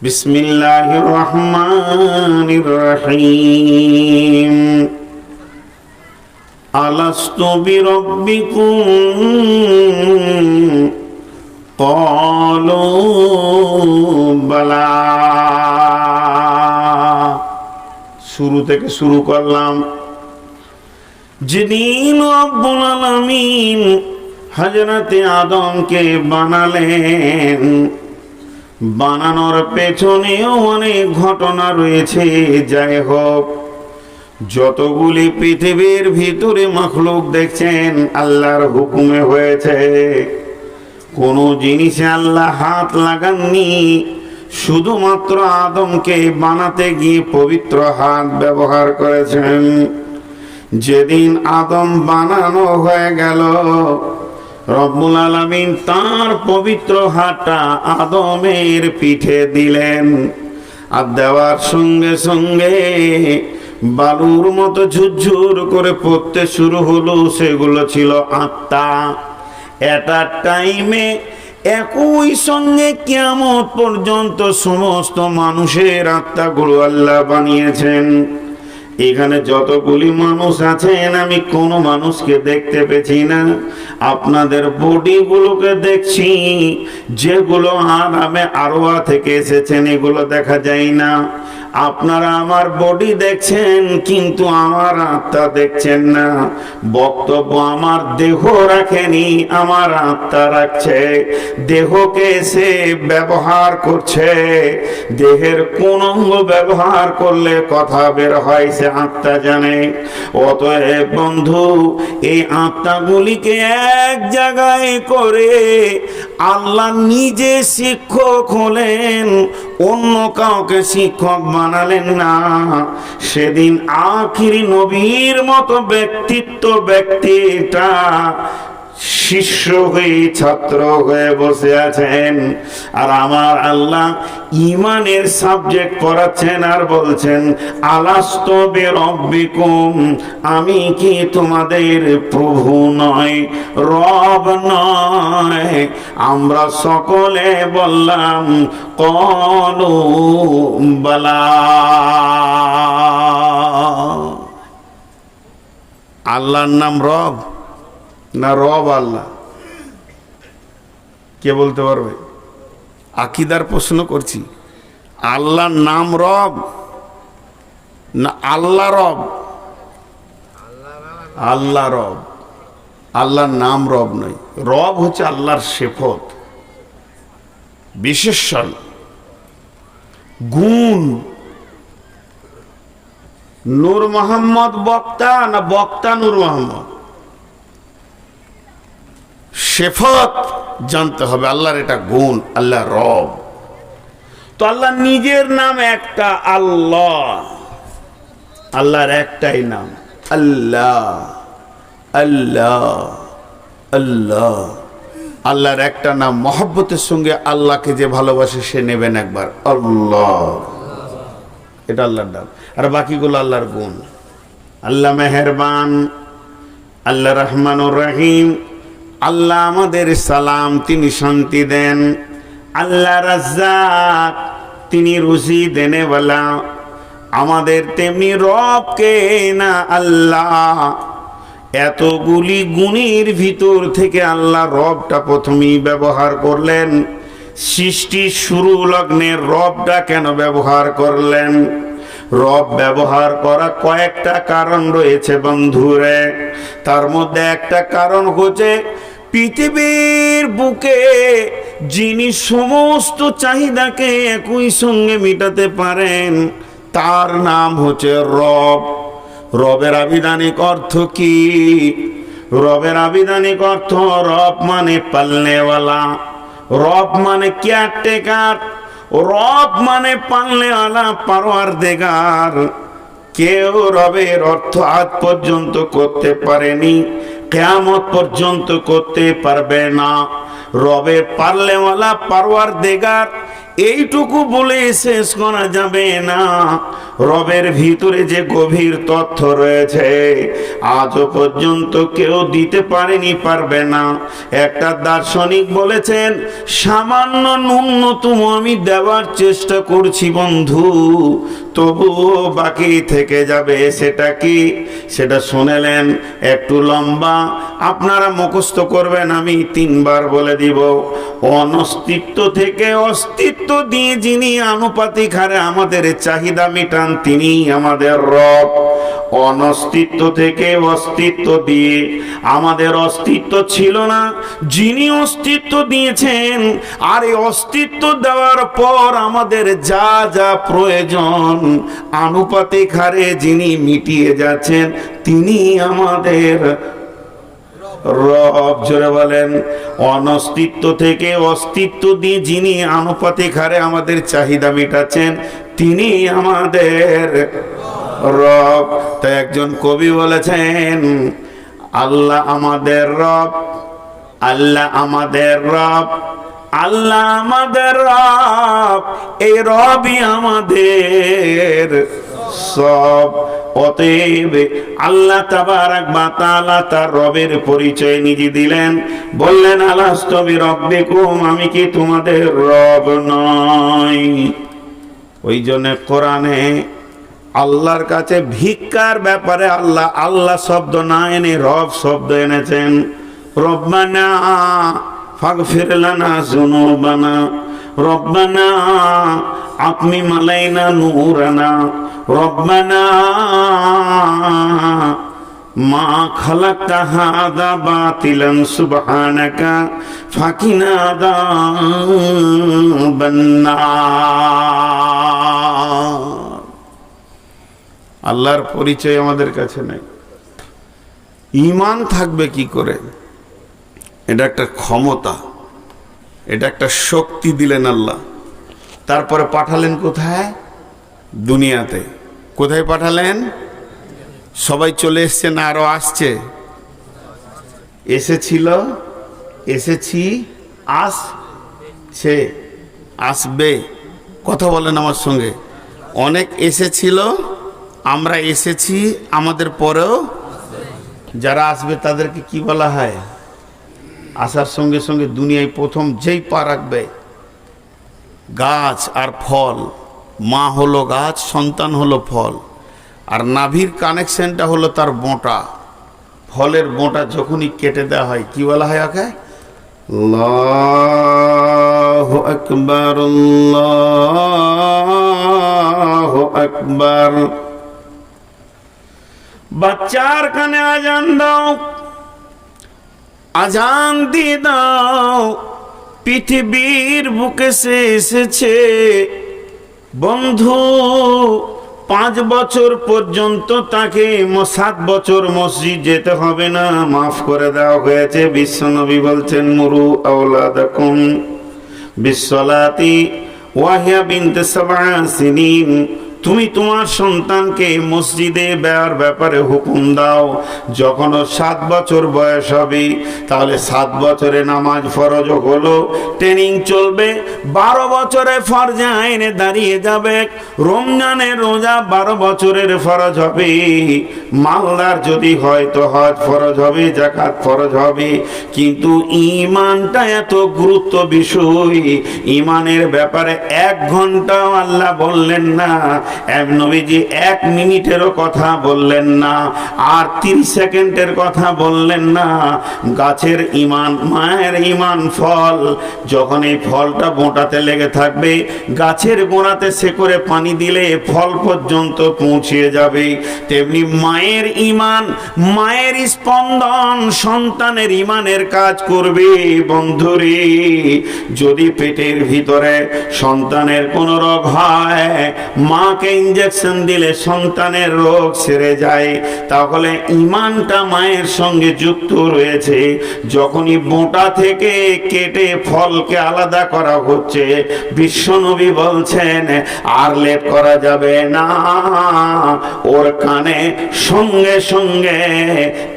بسم الله الرحمن الرحيم ألست بربكم قالوا بلى শুরু থেকে শুরু করলাম যেদিন রব্বুল আলামিন হজরতে আদমকে বানালেন বানানোর পেছনেও অনেক ঘটনা রয়েছে। যাই হোক, যতগুলি পৃথিবীর ভিতরে মখলুক দেখছেন, আল্লাহর হুকুমে হয়েছে, কোনো জিনিসে আল্লাহ হাত লাগাননি। শুধুমাত্র আদমকে বানাতে গিয়ে পবিত্র হাত ব্যবহার করেছেন। যেদিন আদম বানানো হয়ে গেল রব্বুল আলমিন তার পবিত্র হাতটা আদমের পিঠে দিলেন। আর দেওয়ার সঙ্গে সঙ্গে বালুর মতো ঝুরঝুর করে পড়তে শুরু হলো, সেগুলো ছিল আত্মা। এটা টাইমে একই সঙ্গে কেমন পর্যন্ত সমস্ত মানুষের আত্মাগুলো আল্লাহ বানিয়েছেন। এখানে যতগুলি মানুষ আছেন, আমি কোনো মানুষকে দেখতে পেছি না। আপনাদের বডিগুলোকে দেখছি, যেগুলো আর আরামে আরোয়া থেকে এসেছেন, এগুলো দেখা যায় না। আপনারা আমার বডি দেখছেন, কিন্তু আমার আত্মা দেখছেন না। বক্তব্য আমার দেহ রাখেনি, আমার আত্মা রাখছে। দেহকে সে ব্যবহার করছে। দেহের কোন অঙ্গ ব্যবহার করলে কথা বের হয়, সে আত্মা জানে। অতএব বন্ধু, এই আত্মাগুলিকে এক জায়গায় করে আল্লাহ নিজে শিক্ষক হলেন, অন্য কাউকে শিক্ষক বানালেন না। সেদিন আখিরি নবীর মতো ব্যক্তিত্ব ব্যক্তিটা শিষ্য হয়ে ছাত্র হয়ে বসে আছেন। আর আমার আল্লাহ ইমানের সাবজেক্ট পড়াচ্ছেন আর বলছেন, আলাস্ত রব্বিকুম আমি কি তোমাদের প্রভু নয় রব নয়, আমরা সকলে বললাম, কলু বলা। আল্লাহর নাম রব। না রব আল্লাহ। কে বলতে পারবে? আকিদার প্রশ্ন করছি। আল্লাহর নাম রব না আল্লাহ রব? আল্লাহ রব। আল্লাহর নাম রব নয়। রব হচ্ছে আল্লাহর শেফত বিশেষণ, গুণ। নূর মোহাম্মদ বক্তা না বক্তা নূর মোহাম্মদ? শেফত জানতে হবে আল্লাহর এটা গুণ আল্লাহ রব। তো আল্লাহ নিজের নাম একটা আল্লাহ। আল্লাহর একটাই নাম, আল্লাহ আল্লাহ আল্লাহ। আল্লাহর একটা নাম, মহব্বতের সঙ্গে আল্লাহকে যে ভালোবাসে সে নেবেন একবার, আল্লাহ। এটা আল্লাহর নাম। আর বাকিগুলো আল্লাহর গুণ। আল্লাহ মেহেরবান, আল্লাহ রহমানুর রহিম আল্লাহ আমাদের সালাম, তিনি শান্তি দেন। আল্লাহ রাজ্জাক, তিনি রুজি বলা। আমাদের তেমনি রবকে না আল্লাহ। এতগুলি গুণের ভিতর থেকে আল্লাহ রবটা প্রথমেই ব্যবহার করলেন। সৃষ্টির শুরু লগ্নের রবটা কেন ব্যবহার করলেন? রব ব্যবহার করা কয়েকটা কারণ রয়েছে বন্ধুরে। তার মধ্যে একটা কারণ হচ্ছে পৃথিবীর বুকে যিনি সমস্ত চাহিদাকে একই সঙ্গে মেটাতে পারেন, তার নাম হচ্ছে রব। রবের আবিধানিক অর্থ কি? রবের আবিধানিক অর্থ রব মানে পালনেওয়ালা। রব মানে কেয়ারটেকার। রব মানে পালনেওয়ালা পারোয়ার দেগার কেউ রবের অর্থ আজ পর্যন্ত করতে পারেনি, কেয়ামত পর্যন্ত করতে পারবে না। রবের পারলেওয়ালা পারোয়ার দেগার এইটুকু বলে শেষ করা যাবে না। রবের ভিতরে যে গভীর তথ্য রয়েছে, আজও পর্যন্ত কেউ দিতে পারেনি, পারবে না। একটা দার্শনিক বলেছেন, সামান্য ন্যূনতম আমি দেওয়ার চেষ্টা করছি বন্ধু, তবুও বাকি থেকে যাবে সেটা কি? সেটা শুনেলেন, একটু লম্বা, আপনারা মুখস্থ করবেন, আমি তিনবার বলে দিব, অনস্তিত্ব থেকে অস্তিত্ব দিয়ে যিনি আনুপাতিক হারে আমাদের চাহিদা মেটান তিনি আমাদের রব। অনস্তিত্ব থেকে অস্তিত্ব দিয়ে আমাদের অস্তিত্ব ছিল না। যিনি অস্তিত্ব দিয়েছেন, আর এই অস্তিত্ব দেওয়ার পর আমাদের যা যা প্রয়োজন, আনুপাতিক হারে যিনি মিটিয়ে যাচ্ছেন তিনি আমাদের রব জোরে বলেন, অনস্তিত্ব থেকে অস্তিত্ব দিয়ে যিনি আনুপাতিক হারে আমাদের চাহিদা মেটাচ্ছেন, তিনি আমাদের রব। তাই একজন কবি বলেছেন, আল্লাহ আমাদের রব, আল্লাহ আমাদের রব, আল্লাহ আমাদের রব, এই রবই আমাদের সব। আল্লাহ তার রবের পরিচয় নিজে দিলেন। বললেন আমি কি তোমাদের রব ওই জন্য আল্লাহর কাছে ভিক্ষার ব্যাপারে আল্লাহ আল্লাহ শব্দ না এনে রব শব্দ এনেছেন। রব্বানা ফাগফির লানা যুনুবানা রব্বানা, আপনি মালাইনা নূরানা। রব্বানা, মা খালাক্তা হাদা বাতিলান সুবহানাকা, ফাকিনা আল্লাহর পরিচয় আমাদের কাছে নাই। ইমান থাকবে কি করে? এটা একটা ক্ষমতা। এটা একটা শক্তি দিলেন আল্লাহ। তারপরে পাঠালেন কোথায়? দুনিয়াতে। কোথায় পাঠালেন? সবাই চলে এসছে না আরও আসছে? এসেছিল, এসেছি, আসছে, আসবে। কথা বলেন আমার সঙ্গে। অনেক এসেছিল, আমরা এসেছি, আমাদের পরেও যারা আসবে তাদেরকে কি বলা হয়? আসার সঙ্গে সঙ্গে দুনিয়ায় প্রথম যেই পা রাখবে, গাছ আর ফল, মা হলো গাছ, সন্তান হলো ফল, আর নাভির কানেকশনটা হলো তার বোঁটা ফলের বোঁটা যখনই কেটে দেওয়া হয়, কি বলা হয় ওকে? আল্লাহ আকবর। বাচ্চার কানে আজান দাও। আজান দিয়ে দাও, পৃথিবীর বুকে সে এসেছে। বন্ধু, পাঁচ বছর পর্যন্ত তাকে সাত বছর মসজিদ যেতে হবে না, মাফ করে দেওয়া হয়েছে। বিশ্বনবী বলছেন, মুরু আওলাদাকুম বিশ্বলাতি ওয়াহিয়া বিনতে সাবা সিনিন। তুমি তোমার সন্তানকে মসজিদে বেয়ার ব্যাপারে হুকুম দাও। যখন সাত বছর বয়স হবে, তাহলে সাত বছরে নামাজ ফরজ হলো ট্রেনিং চলবে, বারো বছরে ফরজা আইনে দাঁড়িয়ে যাবে, রমজানের রোজা বারো বছরের ফরজ হবে। মালদার যদি হয় তো হজ ফরজ হবে, জাকাত ফরজ হবে। কিন্তু ইমানটা এত গুরুত্ব বিষয় ইমানের ব্যাপারে এক ঘন্টাও আল্লাহ বললেন না এক নবীজি এক মিনিটেরও কথা বললেন না, আর তিরিশ সেকেন্ডের কথা বললেন না। গাছের ইমান, মায়ের ইমান ফল। যখন এই ফলটা বোঁটাতে লেগে থাকবে, গাছের গোড়াতে সে করে পানি দিলে ফল পর্যন্ত পৌঁছিয়ে যাবে। তেমনি মায়ের ইমান, মায়ের স্পন্দন সন্তানের ইমানের কাজ করবে। বন্ধুরে, যদি পেটের ভিতরে সন্তানের কোনো রোগ হয়, মাকে ইঞ্জেকশন দিলে সন্তানের রোগ সেরে যায়। তাহলে ইমানটা মায়ের সঙ্গে যুক্ত রয়েছে। যখনই বোঁটা থেকে কেটে ফলকে আলাদা করা হচ্ছে বিশ্বনবী বলছেন, আর লেট করা যাবে না। ওর কানে সঙ্গে সঙ্গে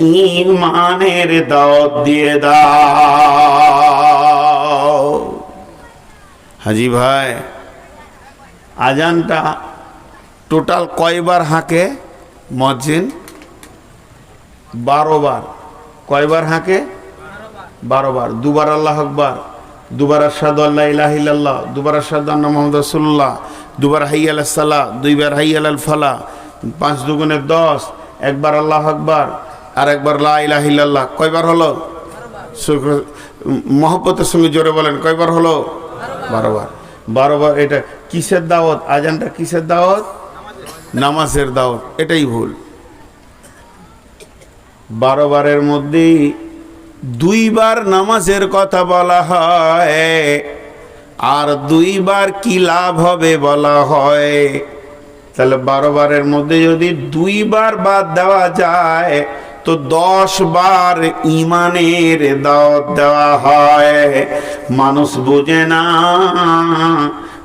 ইমানের দাওয়াত দিয়ে দাও। হাজি ভাই, আজানটা টোটাল কয়বার হাঁকে মজিন বারো বার কয়বার হাঁকে? বারো বার দুবার আল্লাহ আকবার। দুবার আসাদ আল্লাহ ইলাহিল্লাহ দুবার আসাদ আন্না মোহাম্মদ রসুল্লাহ দুবার হাই আল সালাহ দুইবার হাই আল ফালা পাঁচ দুগুণে দশ। একবার আল্লাহ আকবার। আর একবার লা ইলাহিল্লাহ কয়বার হলো? মহব্বতের সঙ্গে জোরে বলেন, কয়বার হলো? বারো বার বারো বার এটা কিসের দাওয়াত? আজানটা কিসের দাওয়াত? নামাজের দাওয়াত, এটাই ভুল। বারো বারের মধ্যেই দুইবার নামাজের কথা বলা হয়, আর দুইবার কি লাভ হবে বলা হয়। তাহলে বারো বারের মধ্যে যদি দুইবার বাদ দেওয়া যায়, তো দশ বার ইমানের দাওয়াত দেওয়া হয়। মানুষ বোঝে না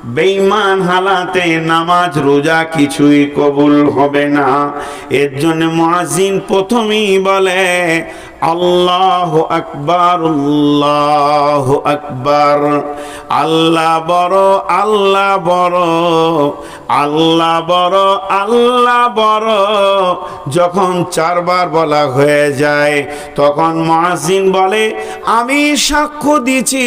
বেঈমান হালাতে নামাজ রোজা কিছুই কবুল হবে না। এর জন্য মহাজিন প্রথমেই বলে আল্লাহ আকবার আল্লাহ আকবার। আল্লাহ বড় আল্লাহ বড়। আল্লাহ বড় আল্লাহ বড়। যখন চারবার বলা হয়ে যায়, তখন মুয়াজ্জিন বলে, আমি সাক্ষ্য দিছি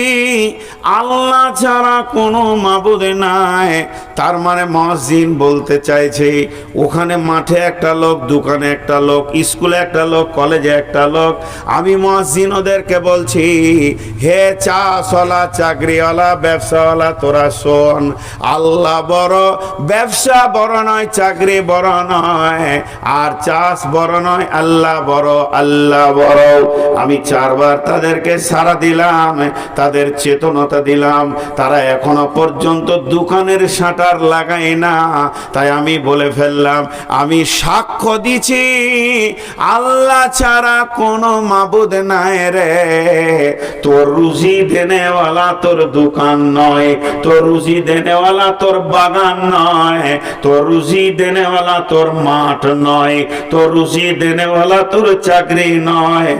আল্লাহ ছাড়া কোনো মাবুদ নাই। তার মানে মসজিদ বলতে চাইছে, ওখানে মাঠে একটা লোক, দোকানে একটা লোক, স্কুলে একটা লোক, কলেজে একটা লোক আমি মসজিদ ওদেরকে বলছি, হে চাষওয়ালা, চাকরিওয়ালা, ব্যবসাওয়ালা, তোরা শোন, আল্লাহ বড়, ব্যবসা বড় নয়, চাকরি বড় নয়, আর চাষ বড় নয়, আল্লাহ বড় আল্লাহ বড়। আমি চারবার তাদেরকে সারা দিলাম, তাদের চেতনতা দিলাম, তারা এখনও পর্যন্ত দোকানের শাটার লাগায় না। তাই আমি বলে ফেললাম, আমি সাক্ষ্য দিছি আল্লাহ ছাড়া কোনো মাবুদ নাই রে। তোর রুজি দেনেওয়ালা তোর দোকান নয়, তোর রুজি দেনেওয়ালা তোর বাগান নয়, তোর রুজি দেনেওয়ালা তোর মাঠ নয়, তোর রুজি দেনেওয়ালা তোর চাকরি নয়।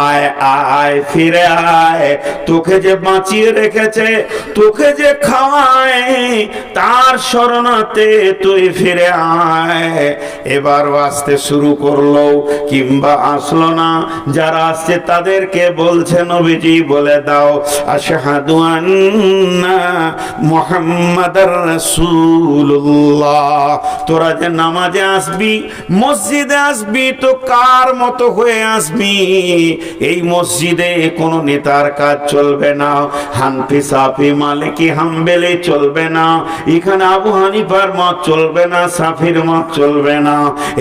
আয় আয়, ফিরে আয়, তোকে যে বাঁচিয়ে রেখেছে, তোকে যে খাওয়ায়, তার শরণাতে তুই ফিরে আয়। এবার আসতে শুরু করল, কিংবা আসলো না যারা আসছে তাদেরকে বলছে নবীজি বলে দাও তোরা যে নামাজে আসবি, মসজিদে আসবি, তো কার মতো হয়ে আসবি? এই মসজিদে কোনো নেতার কাজ চলবে না হানফি সাফি মালিকি হাম্বেলে চলবে না, এখানে আবু হানিফার মত চলবে না, সাফির মত চলবে না।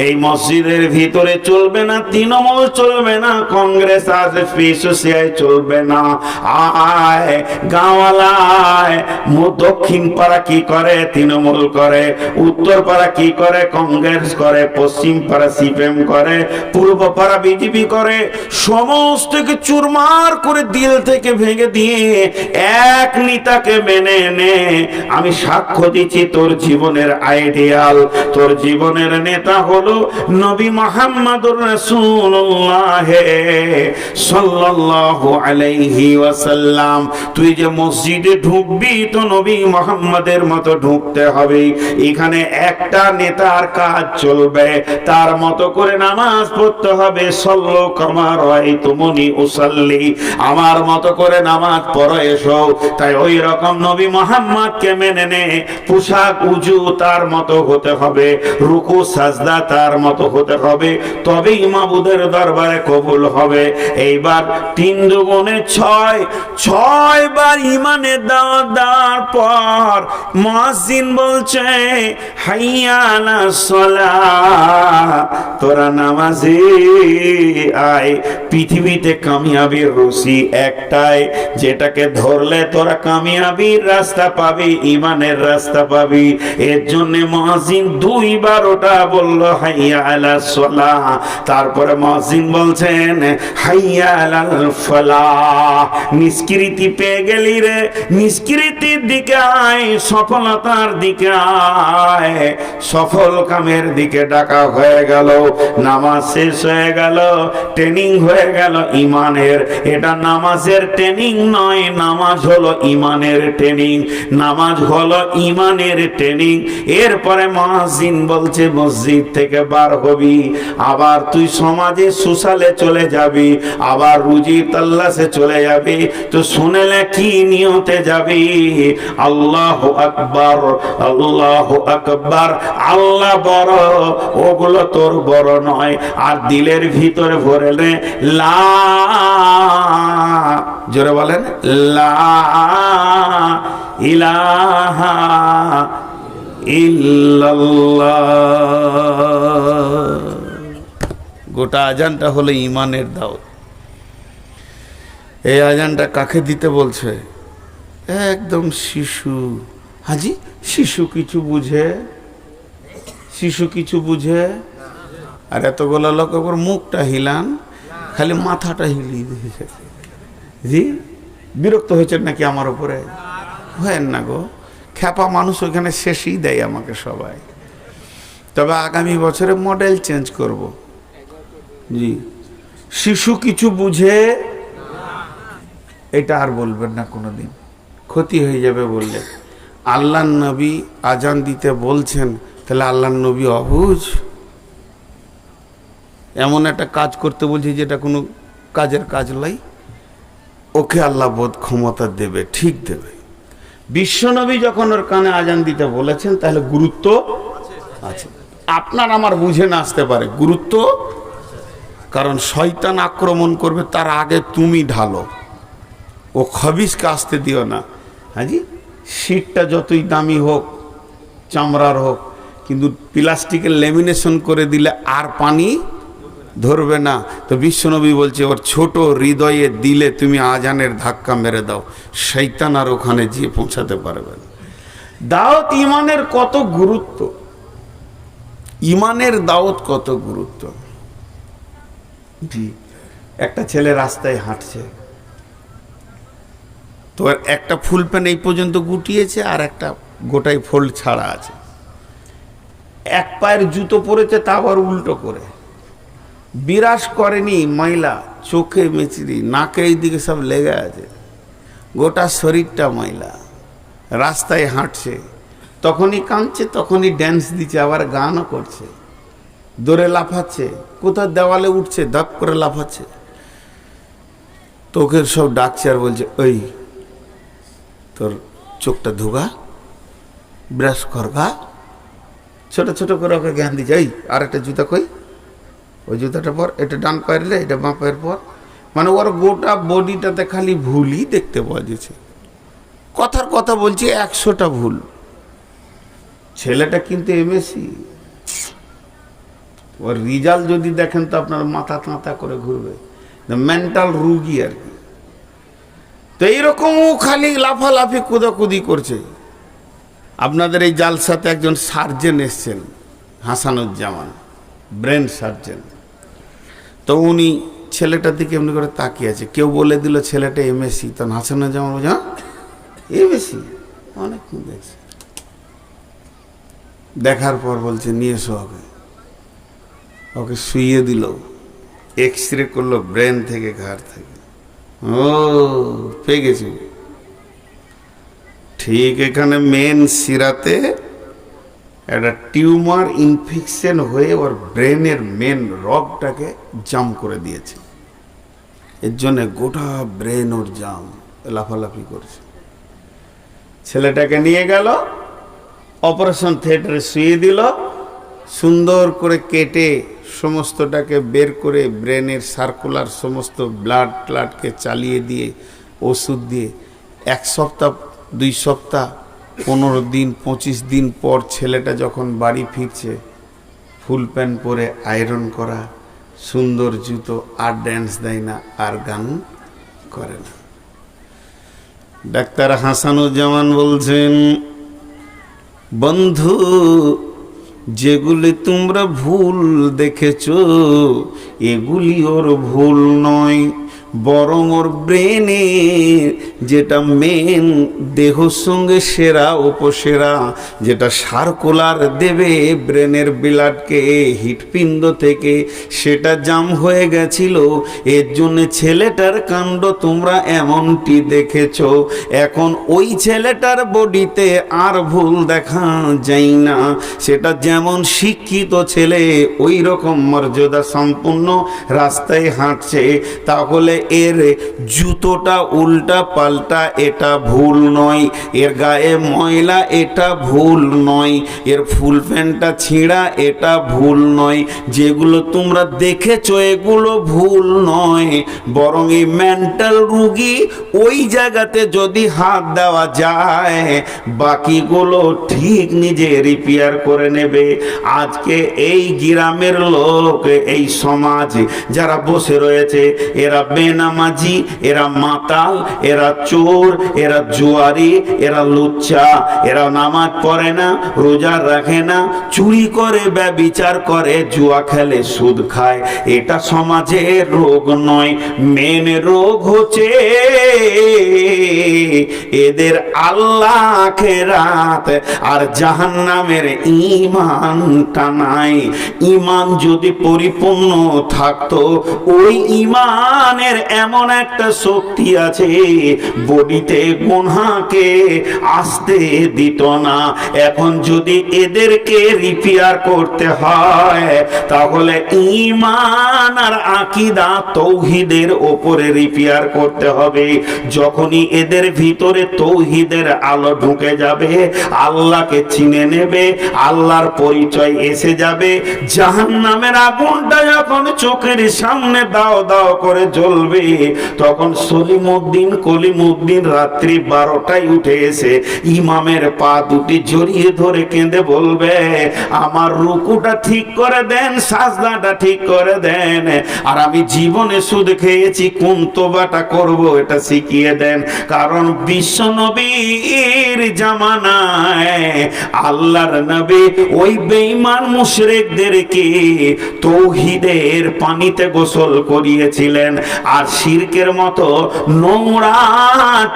এই মসজিদের ভিতরে চলবে না, তৃণমূল চলবে না কংগ্রেস আসবি সোসিয়ায় চলবে না। আয়, গাঁওয়ালায় দক্ষিণ পাড়া কি করে, তৃণমূল করে, উত্তর পাড়া কি করে, কংগ্রেস করে, পশ্চিম পাড়া সিপিএম করে, পূর্ব পাড়া বিজেপি করে সমস্তকে চুরমার করে দিল থেকে ভেঙে দিয়ে এক নেতাকে মেনে নে। আমি সাক্ষ্য দিচ্ছি তোর জীবনের আইডিয়াল। তোর জীবনের নেতা হলো নবী মোহাম্মদুর রাসূলুল্লাহ। সাল্লাল্লাহু আলাইহি ওয়াসাল্লাম, তুই যে মসজিদে ঢুকবি তো নবী মতো ঢুকতে হবে। এখানে একটা নেতার কাজ চলবে, তার মতো করে নামাজ পড়তে হবে। সল্লো কামার তুমনি উসাল্লি, আমার মতো করে নামাজ পড়ো, এসো। তাই ওই রকম নবী মোহাম্মদকে মেনে নে, পোশাক, উজু তার মতো হতে হবে, রুকু, সাজদা তার মতো হতে হবে। তবেই মাবুদের দরবারে কবুল হবে। এইবার তিন দুগুণে ছয় ছয় বার ইমানে দেওয়া দেওয়ার পর মহাসিন বলছে, হাইয়া আলা সলাহ তোরা নামাজি, আয়, পৃথিবীতে কামিয়াবির রশি একটাই, যেটাকে ধরলে তোরা কামিয়াবির রাস্তা পাবি ইমানের রাস্তা পাবি। এর জন্য মহাসিন দুইবার ওটা বলল, হাইয়া আলা সলাহ তারপরে মহাসিন বলছেন ফালাহ। নিষ্কৃতি পেয়ে গেলি রে, নিষ্কৃতির দিকে আয়, সফলতার দিকে আয়। সফল কামের দিকে ডাকা হয়ে গেল, নামাজ শেষ হয়ে গেল ট্রেনিং হয়ে গেল ইমানের। এটা নামাজের ট্রেনিং নয়, নামাজ হলো ইমানের ট্রেনিং নামাজ হলো ইমানের ট্রেনিং এরপরে মহাজিন বলছে, মসজিদ থেকে বার হবি। আবার তুই সমাজে সুসালে চলে যাবি, আবার রুজি তাল্লাসে চলে যাবি, তো শুনেলে কি নিয়তে যাবি? আল্লাহ আকবার আল্লাহ আকবার, আল্লাহ বড়, ওগুলো তোর বড় নয়, আর দিলের ভিতরে ভরে নে, লা, জোরে বলেন, লা ইলাহা ইল্লাল্লাহ। গোটা আজানটা হলো ইমানের দাওয়াত। এই আজানটা কাকে দিতে বলছে? একদম শিশু। হাজি, শিশু কিছু বুঝে? শিশু কিছু বুঝে? আর এতগুলো লোক ওপর মুখটা হিলান, খালি মাথাটা হিলিয়ে দিয়েছে। জি, বিরক্ত হয়েছেন নাকি আমার উপরে? হয় না গো। খ্যাপা মানুষ ওখানে শেষই দেয় আমাকে সবাই। তবে আগামী বছরে মডেল চেঞ্জ করব। জি। শিশু কিছু বুঝে, এটা আর বলবেন না কোনো দিন ক্ষতি হয়ে যাবে বললে। আল্লাহ নবী আজান দিতে বলছেন, তাহলে আল্লাহ নবী অবুঝ। এমন একটা কাজ করতে বলছি যেটা কোনো কাজের কাজ লাই ওকে আল্লাহ বোধ ক্ষমতা দেবে, ঠিক দেবে। বিশ্বনবী যখন ওর কানে আজান দিতে বলেছেন, তাহলে গুরুত্ব আছে। আপনার আমার বুঝে না আসতে পারে। গুরুত্ব কারণ শয়তান আক্রমণ করবে, তার আগে তুমি ঢালো। ও খবিসকে আসতে দিও না। হাজি সিটটা যতই দামি হোক, চামড়ার হোক, কিন্তু প্লাস্টিকের লেমিনেশন করে দিলে আর পানি ধরবে না। তো বিশ্বনবী বলছে, ওর ছোট হৃদয়ে দিলে তুমি আজানের ধাক্কা মেরে দাও। শৈতান আর ওখানে গিয়ে পৌঁছাতে পারবে না। দাওয়াত ইমানের কত গুরুত্ব? ইমানের দাওয়াত কত গুরুত্ব? জি। একটা ছেলে রাস্তায় হাঁটছে। তো একটা ফুল প্যান এই পর্যন্ত গুটিয়েছে আর একটা গোটাই ফোল্ড ছাড়া আছে। এক পায়ের জুতো পরেছে, তা আবার উল্টো করে। বিরাস করেনি ময়লা চোখে মেচিরি নাকে এই দিকে সব লেগে আছে। গোটা শরীরটা ময়লা রাস্তায় হাঁটছে। তখনই কাঁদছে, তখনই ড্যান্স দিচ্ছে, আবার গানও করছে। দৌড়ে লাফাচ্ছে কোথাও দেওয়ালে উঠছে দাপ করে লাফাচ্ছে। তোকে সব ডাকছে আর বলছে, ওই, তোর চোখটা ধোগা, ব্রাশ করগা। ছোট ছোট করে ওকে জ্ঞান দিচ্ছে এই আর একটা জুতা কই? ওই জুতাটা পর, এটা ডান পায়েরলে এটা বাঁ পায়ের পর। মানে ওর গোটা বডিটাতে খালি ভুলই দেখতে পাওয়া যাচ্ছে। কথার কথা বলছি একশোটা ভুল। ছেলেটা কিন্তু এমএসি ওর রেজাল্ট যদি দেখেন তো আপনার মাথা তাঁতা করে ঘুরবে। মেন্টাল রুগী আর কি। তো এইরকম ও খালি লাফালাফি, কুদাকুদি করছে। আপনাদের এই জালসাতে একজন সার্জেন এসছেন, হাসানুজ্জামান, ব্রেন সার্জেন। তো উনি ছেলেটার দিকে এমনি করে তাকিয়ে আছে। কেউ বলে দিল, ছেলেটা এমএসসি তখন হাসানুজ্জামান বলছে হ্যাঁ এমএসসি অনেক দেখছি। দেখার পর বলছে, নিয়ে এসো ওকে শুইয়ে দিল। এক্স রে করল ব্রেন থেকে ঘাড় থেকে। ও, পেয়ে গেছি। ঠিক এখানে মেন সিরাতে একটা টিউমার ইনফেকশন হয়ে ওর ব্রেনের মেন রগটাকে জাম করে দিয়েছে। এর জন্য গোটা ব্রেন ওর জাম লাফালাফি করছে। ছেলেটাকে নিয়ে গেল অপারেশন থিয়েটারে শুয়ে দিল, সুন্দর করে কেটে সমস্তটাকে বের করে ব্রেনের সার্কুলার সমস্ত ব্লাড ট্লাডকে চালিয়ে দিয়ে, ওষুধ দিয়ে, এক সপ্তাহ, দুই সপ্তাহ, পনেরো দিন, পঁচিশ দিন পর ছেলেটা যখন বাড়ি ফিরছে, ফুল প্যান্ট পরে আয়রন করা, সুন্দর জুতো, আর ড্যান্স দেয় না, আর গান করে না। ডাক্তার হাসানুজ্জামান বলছেন, বন্ধু যেগুলি তোমরা ভুল দেখেছ এগুলি ওর ভুল নয়। বরং ওর ব্রেনে যেটা মেন দেহর সঙ্গে সেরা, উপসেরা, যেটা সার্কুলার দেবে ব্রেনের বিলাটকে, হৃৎপিণ্ড থেকে, সেটা জাম হয়ে গেছিল। এর জন্য ছেলেটার কাণ্ড তোমরা এমনটি দেখেছ। এখন ওই ছেলেটার বডিতে আর ভুল দেখা যায় না। সেটা যেমন শিক্ষিত ছেলে ওই রকম মর্যাদা সম্পূর্ণ রাস্তায় হাঁটছে। তাহলে এর জুতোটা উল্টা পাল্টা, এটা ভুল নয়। এর গায়ে ময়লা, এটা ভুল নয়। এর ফুল প্যান্টটা ছিঁড়া, এটা ভুল নয়। যেগুলো তোমরা দেখেছ, এগুলো ভুল নয়। বরং এই মেন্টাল রুগী ওই জায়গাতে যদি হাত দেওয়া যায়, বাকিগুলো ঠিক নিজে রিপেয়ার করে নেবে। আজকে এই গ্রামের লোক, এই সমাজ, যারা বসে রয়েছে, এরা বেনামাজি এরা মাতাল, এরা চোর, এরা জুয়ারি, এরা লুচ্চা, এরা নামাজ পড়ে না, রোজা রাখে না, চুরি করে, ব্যবিচার করে, জুয়া খেলে, সুদ খায়। এটা সমাজের রোগ নয় মেন রোগ হচ্ছে এদের আল্লাহ খেরাত আর জাহান্নামের ইমানটা নাই। ইমান যদি পরিপূর্ণ থাকতো, ওই ইমানের এমন একটা শক্তি আছে, বডিতে গুনহাকে আসতে দিত না। এখন যদি এদেরকে রিপেয়ার করতে হয়, তাহলে ইমান আর আকিদা তৌহিদের ওপরে রিপেয়ার করতে হবে। যখনই এদের ভিতরে তৌহিদের আলো ঢুকে যাবে, আল্লাহকে চিনে নেবে, আল্লাহর পরিচয় এসে যাবে। জাহান নামের আগুনটা যখন চোখের সামনে দাও দাও করে জ্বলবে তখন সলিমুদ্দিন কলিমুদ্দিন রাত্রি বারোটায় উঠে এসে ইমামের পা দুটি জড়িয়ে ধরে কেঁদে বলবে, আমার রুকুটা ঠিক করে দেন, সাজদাটা ঠিক করে দেন, আর আমি জীবনে সুদ খেয়েছি, কোন তোবাটা করব এটা শিখিয়ে দেন। কারণ বিশ্ব নবীর জামানায় আল্লাহর নবী ওই বেঈমান মুশরিকদেরকে তৌহিদের পানিতে গোসল করিয়েছিলেন। আর শিরকের মতো নোংরা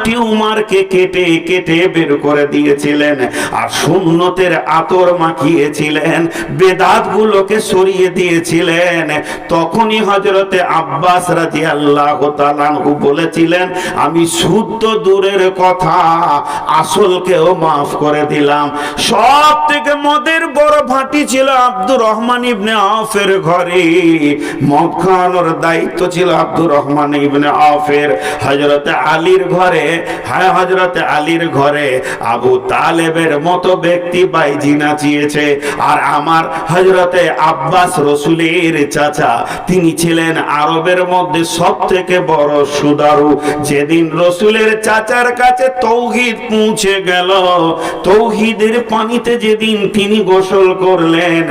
টিউমারকে কেটে কেটে বের করে দিয়েছিলেন আর সুন্নতের আতর মাখিয়েছিলেন বেদাত গুলোকে সরিয়ে দিয়েছিলেন। তখনই হজরতে আব্বাস রাজি আল্লাহ বলেছিলেন, আমি শুদ্ধ দূরের কথা আসলকেও মাফ করে দিলাম। সব থেকে মদের বড় ভাটি ছিল আব্দুর রহমান ইবনে আফের ঘরে। মদ খাওয়ানোর দায়িত্ব ছিল আব্দুর রহমান। ইবনে আফের হজরতে আলীর ঘরে হ্যাঁ হজরতে আলীর ঘরে আবু তালেবের মতো ব্যক্তি বাইজি নাচিয়েছে। আর আমার হজরতে আব্বাস রসুলের চাচা, তিনি ছিলেন আরবের মধ্যে সব থেকে বড় সুদারু। যেদিন রসুলের চাচার কাছে তৌহিদ পৌঁছে গেল, তৌহিদের পানিতে যেদিন তিনি গোসল করলেন,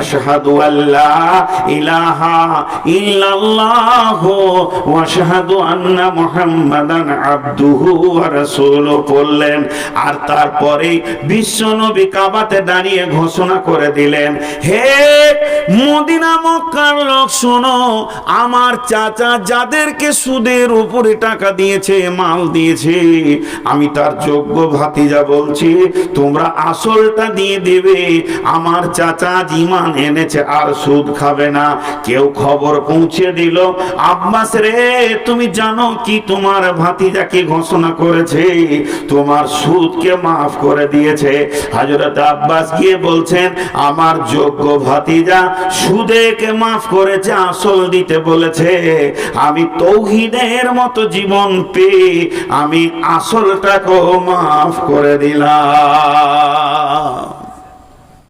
আশহাদু আল্লাহ ইলাহা ইল্লাল্লাহ ওয়া আশহাদু আন্না মুহাম্মাদান পড়লেন আর তারপরে বিশ্ব নবী কাবাতে দাঁড়িয়ে ঘোষণা করে দিলেন, হে মদিনা মক্কার লোক শোনো, আমার চাচা যাদেরকে সুদের উপরে টাকা দিয়েছে, মাল দিয়েছে, আমি তার যোগ্য ভাতিজা বলছি, তোমরা আসলটা দিয়ে দেবে, আমার চাচা ইমান এনেছে, আর সুদ খাবে না। কেউ খবর পৌঁছে দিল, আব্বাস রে তুমি জানো কি তোমার ভাতিজা কি ঘোষণা করেছে? তোমার সুদকে মাফ করে দিয়েছে। হাজরত আব্বাস গিয়ে বলছেন, আমার যোগ্য ভাতিজা সুদেকে মাফ করেছে, আসল দিতে বলেছে। আমি তৌহিদের মতো জীবন পেয়ে আমি আসলটাকেও মাফ করে দিলাম।